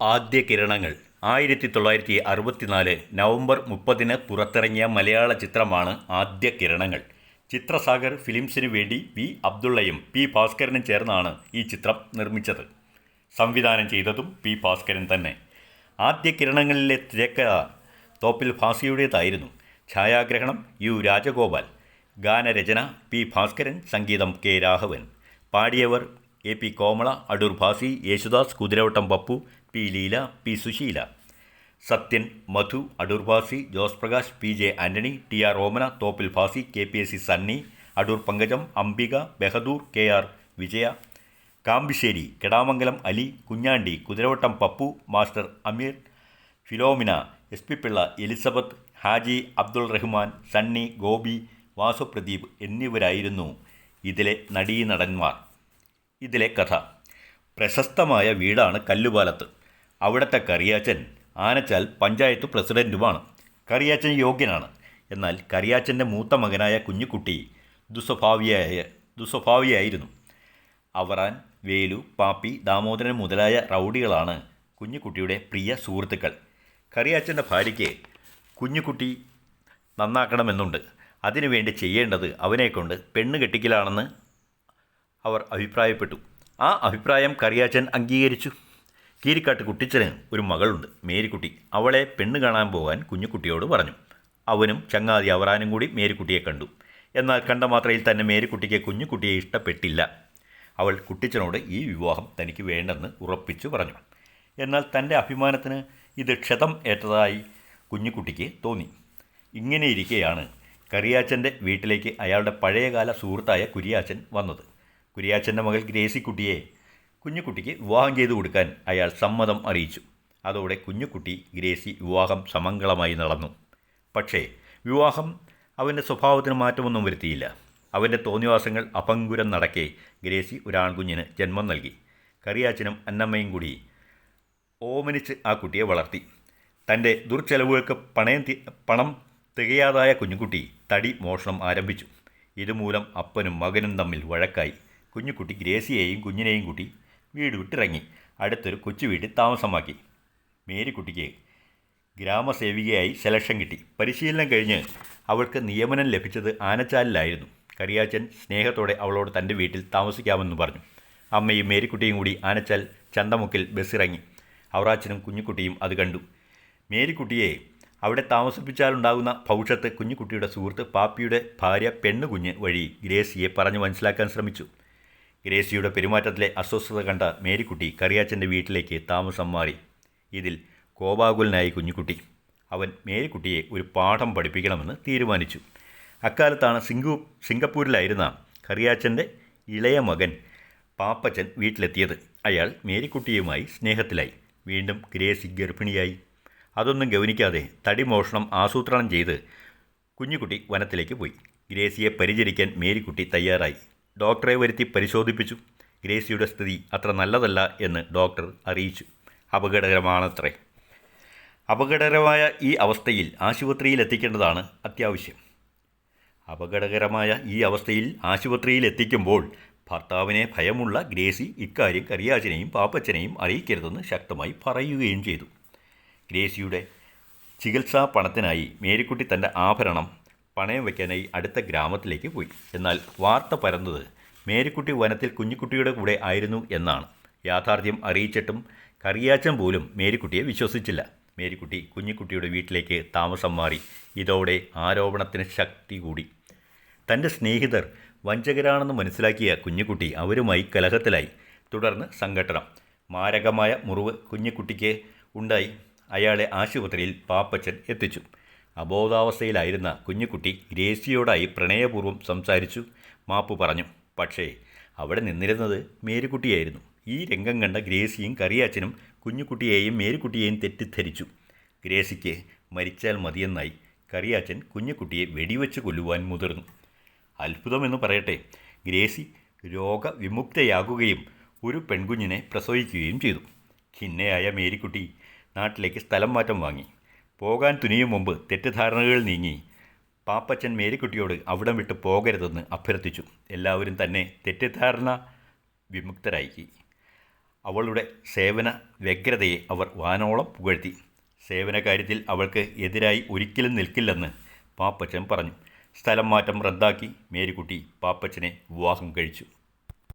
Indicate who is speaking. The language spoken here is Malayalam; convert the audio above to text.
Speaker 1: ആദ്യ കിരണങ്ങൾ. ആയിരത്തി തൊള്ളായിരത്തി അറുപത്തിനാല് നവംബർ മുപ്പതിന് പുറത്തിറങ്ങിയ മലയാള ചിത്രമാണ് ആദ്യ കിരണങ്ങൾ. ചിത്രസാഗർ ഫിലിംസിനു വേണ്ടി വി. അബ്ദുള്ളയും പി. ഭാസ്കരനും ചേർന്നാണ് ഈ ചിത്രം നിർമ്മിച്ചത്. സംവിധാനം ചെയ്തതും പി. ഭാസ്കരൻ തന്നെ. ആദ്യ കിരണങ്ങളിലെ തിരക്കഥ തോപ്പിൽ ഭാസിയുടേതായിരുന്നു ഛായാഗ്രഹണം യു. രാജഗോപാൽ. ഗാനരചന പി. ഭാസ്കരൻ സംഗീതം K. Raghavan. പാടിയവർ A P Komala Adoor Bhasi Yesudas Kuthiravattam Pappu P Leela P Susheela. Sathyan Madhu Adoor Bhasi Jose Prakash P J Antony T R Omana Thoppil Bhasi K P S C Sunny Adoor Pankajam Ambika Bahadur K R Vijaya. Kambissery Kedamangalam Ali Kunjandi Kuthiravattam Pappu master Ameer Philomina S P Pillai Elizabeth Haji Abdul Rahman Sunny Gopi Vasupradeep എന്നിവരായിരുന്നു ഇതിലെ നടീനടന്മാർ. ഇതിലെ കഥ. പ്രശസ്തമായ വീടാണ് കല്ലുപാലത്ത്. അവിടുത്തെ കറിയാച്ചൻ ആനച്ചാൽ പഞ്ചായത്ത് പ്രസിഡന്റുമാണ് കറിയാച്ചൻ യോഗ്യനാണ്. എന്നാൽ കറിയാച്ചന്റെ മൂത്ത മകനായ കുഞ്ഞുകുട്ടി ദുസ്വഭാവിയായ ദുസ്വഭാവിയായിരുന്നു. അവറാൻ വേലു പാപ്പി ദാമോദരൻ മുതലായ റൗഡികളാണ് കുഞ്ഞുകുട്ടിയുടെ പ്രിയ സുഹൃത്തുക്കൾ. കറിയാച്ചന്റെ ഭാര്യയ്ക്ക് കുഞ്ഞുകുട്ടി നന്നാക്കണമെന്നുണ്ട്. അതിനുവേണ്ടി ചെയ്യേണ്ടത് അവനെക്കൊണ്ട് പെണ്ണ് കെട്ടിക്കലാണെന്ന് അവർ അഭിപ്രായപ്പെട്ടു. ആ അഭിപ്രായം കറിയാച്ചൻ അംഗീകരിച്ചു. കീരിക്കാട്ട് കുട്ടിച്ചന് ഒരു മകളുണ്ട് മേരിക്കുട്ടി. അവളെ പെണ്ണ് കാണാൻ പോകാൻ കുഞ്ഞുകുട്ടിയോട് പറഞ്ഞു. അവനും ചങ്ങാതി അവറാനും കൂടി മേരിക്കുട്ടിയെ കണ്ടു. എന്നാൽ കണ്ട മാത്രയിൽ തന്നെ മേരിക്കുട്ടിക്ക് കുഞ്ഞുകുട്ടിയെ ഇഷ്ടപ്പെട്ടില്ല. അവൾ കുട്ടിച്ചനോട് ഈ വിവാഹം തനിക്ക് വേണ്ടെന്ന് ഉറപ്പിച്ചു പറഞ്ഞു. എന്നാൽ തന്റെ അഭിമാനത്തിന് ഇത് ക്ഷതം ഏറ്റതായി കുഞ്ഞുകുട്ടിക്ക് തോന്നി. ഇങ്ങനെയിരിക്കെയാണ് കറിയാച്ചന്റെ വീട്ടിലേക്ക് അയാളുടെ പഴയകാല സുഹൃത്തായ കുരിയാച്ചൻ വന്നത്. കുരിയാച്ചന്റെ മകൾ ഗ്രേസിക്കുട്ടിയെ കുഞ്ഞുകുട്ടിക്ക് വിവാഹം ചെയ്തു കൊടുക്കാൻ അയാൾ സമ്മതം അറിയിച്ചു. അതോടെ കുഞ്ഞുകുട്ടി ഗ്രേസി വിവാഹം സമംഗളമായി നടന്നു. പക്ഷേ വിവാഹം അവന്റെ സ്വഭാവത്തിന് മാറ്റമൊന്നും വരുത്തിയില്ല. അവന്റെ തോന്നിവാസങ്ങൾ അപങ്കുരം നടക്കെ ഗ്രേസി ഒരാൺകുഞ്ഞിന് ജന്മം നൽകി. കറിയാച്ചനും അന്നമ്മയും കൂടി ഓമനിച്ച് ആ കുട്ടിയെ വളർത്തി. തന്റെ ദുർച്ചെലവുകൾക്ക് പണയം പണം തികയാതായ കുഞ്ഞുകുട്ടി തടി മോഷണം ആരംഭിച്ചു. ഇതുമൂലം അപ്പനും മകനും തമ്മിൽ വഴക്കായി. കുഞ്ഞുകുട്ടി ഗ്രേസിയെയും കുഞ്ഞിനെയും കൂട്ടി വീട് വിട്ടിറങ്ങി. അടുത്തൊരു കൊച്ചു വീട്ടിൽ താമസമാക്കി. മേരിക്കുട്ടിക്ക് ഗ്രാമസേവികയായി സെലക്ഷൻ കിട്ടി. പരിശീലനം കഴിഞ്ഞ് അവൾക്ക് നിയമനം ലഭിച്ചത് ആനച്ചാലിലായിരുന്നു. കറിയാച്ചൻ സ്നേഹത്തോടെ അവളോട് തന്റെ വീട്ടിൽ താമസിക്കാമെന്ന് പറഞ്ഞു. അമ്മയും മേരിക്കുട്ടിയും കൂടി ആനച്ചാൽ ചന്തമുക്കിൽ ബസ്സിറങ്ങി. അവറാച്ചനും കുഞ്ഞുകുട്ടിയും അത് കണ്ടു. മേരിക്കുട്ടിയെ അവിടെ താമസിപ്പിച്ചാലുണ്ടാകുന്ന ഭവിഷ്യത്ത് കുഞ്ഞുകുട്ടിയുടെ സുഹൃത്ത് പാപ്പിയുടെ ഭാര്യ പെണ്ണുകുഞ്ഞ് വഴി ഗ്രേസിയെ പറഞ്ഞു മനസ്സിലാക്കാൻ ശ്രമിച്ചു. ഗ്രേസിയുടെ പെരുമാറ്റത്തിലെ അസ്വസ്ഥത കണ്ട മേരിക്കുട്ടി കറിയാച്ചന്റെ വീട്ടിലേക്ക് താമസം മാറി. ഇതിൽ കോപാകുലനായി കുഞ്ഞുകുട്ടി അവൻ മേരിക്കുട്ടിയെ ഒരു പാഠം പഠിപ്പിക്കണമെന്ന് തീരുമാനിച്ചു. അക്കാലത്താണ് സിംഗു സിംഗപ്പൂരിലായിരുന്ന കറിയാച്ചന്റെ ഇളയ മകൻ പാപ്പച്ചൻ വീട്ടിലെത്തിയത്. അയാൾ മേരിക്കുട്ടിയുമായി സ്നേഹത്തിലായി. വീണ്ടും ഗ്രേസി ഗർഭിണിയായി. അതൊന്നും ഗവനിക്കാതെ തടി മോഷണം ആസൂത്രണം ചെയ്ത് കുഞ്ഞുകുട്ടി വനത്തിലേക്ക് പോയി. ഗ്രേസിയെ പരിചരിക്കാൻ മേരിക്കുട്ടി തയ്യാറായി. ഡോക്ടറെ വരുത്തി പരിശോധിപ്പിച്ചു. ഗ്രേസിയുടെ സ്ഥിതി അത്ര നല്ലതല്ല എന്ന് ഡോക്ടർ അറിയിച്ചു. അപകടകരമാണത്രേ. അപകടകരമായ ഈ അവസ്ഥയിൽ ആശുപത്രിയിൽ എത്തിക്കേണ്ടതാണ് അത്യാവശ്യം. അപകടകരമായ ഈ അവസ്ഥയിൽ ആശുപത്രിയിൽ എത്തിക്കുമ്പോൾ ഭർത്താവിനെ ഭയമുള്ള ഗ്രേസി ഇക്കാര്യം കറിയാച്ചനെയും പാപ്പച്ചനെയും അറിയിക്കരുതെന്ന് ശക്തമായി പറയുകയും ചെയ്തു. ഗ്രേസിയുടെ ചികിത്സാ പണത്തിനായി മേരിക്കുട്ടി തന്റെ ആഭരണം പണയം വയ്ക്കാനായി അടുത്ത ഗ്രാമത്തിലേക്ക് പോയി. എന്നാൽ വാർത്ത പരന്നത് മേരിക്കുട്ടി വനത്തിൽ കുഞ്ഞിക്കുട്ടിയുടെ കൂടെ ആയിരുന്നു എന്നാണ്. യാഥാർത്ഥ്യം അറിയിച്ചിട്ടും കറിയാച്ചൻ പോലും മേരിക്കുട്ടിയെ വിശ്വസിച്ചില്ല. മേരിക്കുട്ടി കുഞ്ഞിക്കുട്ടിയുടെ വീട്ടിലേക്ക് താമസം മാറി. ഇതോടെ ആരോപണത്തിന് ശക്തി കൂടി. തന്റെ സ്നേഹിതർ വഞ്ചകരാണെന്ന് മനസ്സിലാക്കിയ കുഞ്ഞിക്കുട്ടി അവരുമായി കലഹത്തിലായി. തുടർന്ന് സംഘട്ടനം. മാരകമായ മുറിവ് കുഞ്ഞിക്കുട്ടിക്ക് ഉണ്ടായി. അയാളെ ആശുപത്രിയിൽ പാപ്പച്ചൻ എത്തിച്ചു. അബോധാവസ്ഥയിലായിരുന്ന കുഞ്ഞുകുട്ടി ഗ്രേസിയോടായി പ്രണയപൂർവം സംസാരിച്ചു. മാപ്പ് പറഞ്ഞു പക്ഷേ അവിടെ നിന്നിരുന്നത് മേരിക്കുട്ടിയായിരുന്നു. ഈ രംഗം കണ്ട ഗ്രേസിയും കറിയാച്ചനും കുഞ്ഞുകുട്ടിയെയും മേരിക്കുട്ടിയെയും തെറ്റിദ്ധരിച്ചു. ഗ്രേസിക്ക് മരിച്ചാൽ മതിയെന്നായി കറിയാച്ചൻ കുഞ്ഞുകുട്ടിയെ വെടിവെച്ച് കൊല്ലുവാൻ മുതിർന്നു. അത്ഭുതമെന്ന് പറയട്ടെ ഗ്രേസി രോഗവിമുക്തയാകുകയും ഒരു പെൺകുഞ്ഞിനെ പ്രസവിക്കുകയും ചെയ്തു. ഖിന്നയായ മേരിക്കുട്ടി നാട്ടിലേക്ക് സ്ഥലം മാറ്റം വാങ്ങി. പോകാൻ തുനിയും മുമ്പ് തെറ്റിദ്ധാരണകൾ നീങ്ങി. പാപ്പച്ചൻ മേരിക്കുട്ടിയോട് അവിടം വിട്ട് പോകരുതെന്ന് അഭ്യർത്ഥിച്ചു. എല്ലാവരും തന്നെ തെറ്റിദ്ധാരണ വിമുക്തരായി. അവളുടെ സേവന വ്യഗ്രതയെ അവർ വാനോളം പുകഴ്ത്തി. സേവന കാര്യത്തിൽ അവൾക്ക് എതിരായി ഒരിക്കലും നിൽക്കില്ലെന്ന് പാപ്പച്ചൻ പറഞ്ഞു. സ്ഥലം മാറ്റം റദ്ദാക്കി മേരിക്കുട്ടി പാപ്പച്ചനെ വിവാഹം കഴിച്ചു.